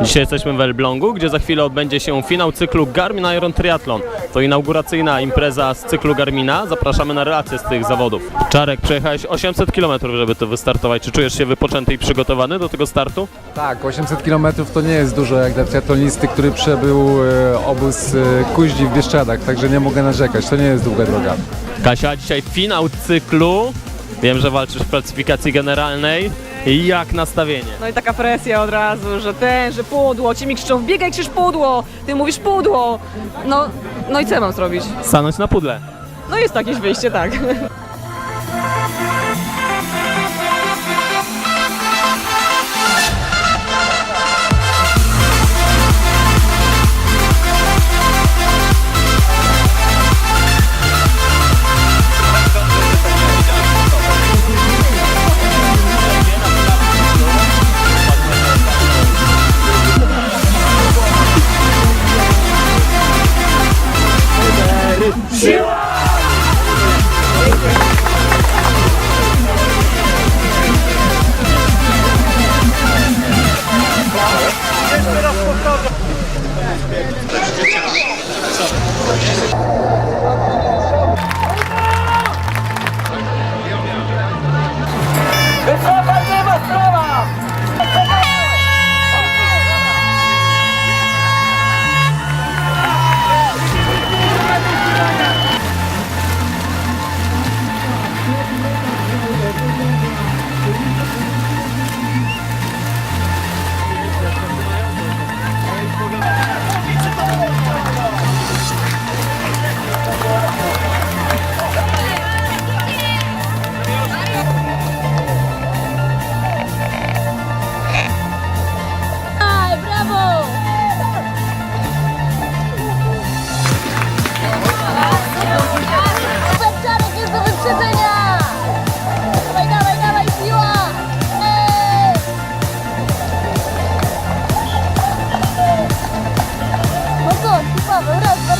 Dzisiaj jesteśmy w Elblągu, gdzie za chwilę odbędzie się finał cyklu Garmin Iron Triathlon. To inauguracyjna impreza z cyklu Garmina. Zapraszamy na relacje z tych zawodów. Czarek, przejechałeś 800 km, żeby tu wystartować. Czy czujesz się wypoczęty i przygotowany do tego startu? Tak, 800 km to nie jest dużo jak dla triatlonisty, który przebył e, obóz e, Kuźni w Bieszczadach, także nie mogę narzekać, to nie jest długa droga. Kasia, dzisiaj finał cyklu. Wiem, że walczysz w klasyfikacji generalnej. Jak nastawienie? No i taka presja od razu, że ten, że pudło, ci mi krzyczą, biegaj, krzyż pudło, ty mówisz pudło. No, no i co ja mam zrobić? Stanąć na pudle. No jest jakieś wyjście, tak. respect.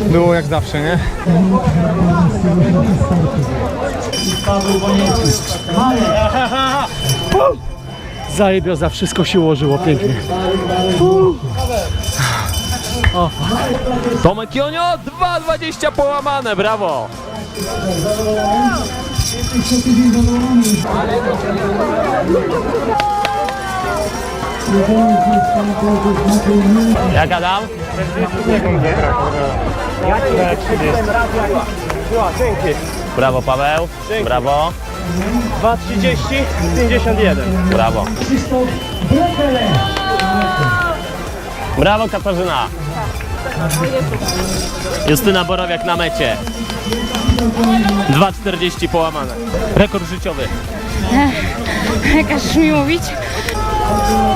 było jak zawsze, nie? Zajebio za wszystko się ułożyło pięknie. Tomek Jonio, 2,20 połamane, brawo! Jak Adam? Brawo Paweł, brawo, 2.30, 51. brawo. Brawo Katarzyna. Justyna Borowiak na mecie. 2,40 połamane. Rekord życiowy. Każesz mi mówić?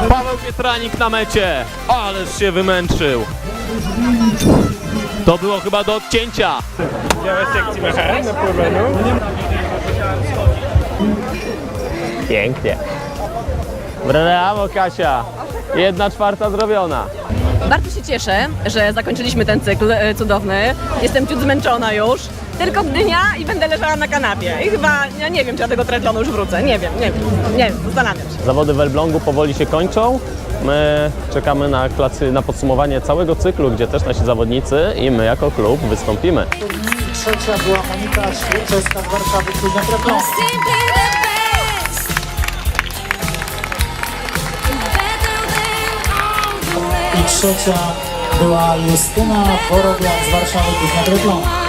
Paweł Pietranik na mecie, ależ się wymęczył. To było chyba do odcięcia. Pięknie. Brawo Kasia. Jedna czwarta zrobiona. Bardzo się cieszę, że zakończyliśmy ten cykl e, cudowny. Jestem ciut zmęczona już. Tylko dnia i będę leżała na kanapie. I chyba, ja nie wiem, czy ja tego triatlonu już wrócę. Nie wiem, nie wiem, nie wiem, zastanawiam się. Zawody w Elblągu powoli się kończą. My czekamy na, klasy, na podsumowanie całego cyklu, gdzie też nasi zawodnicy i my jako klub wystąpimy. Trzecia była Monika Świerczewska z Warszawy, Kluźnia Triathlon. I trzecia była Justyna Borowiak z Warszawy, Kluźnia Triathlon.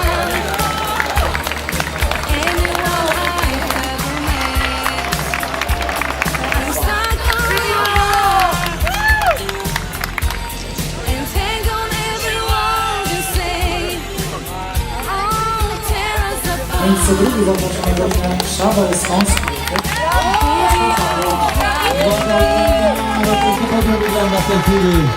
Marceli i zapraszamy do Warszawy, Skąsku. Uwaga, uwaga, tej chwili.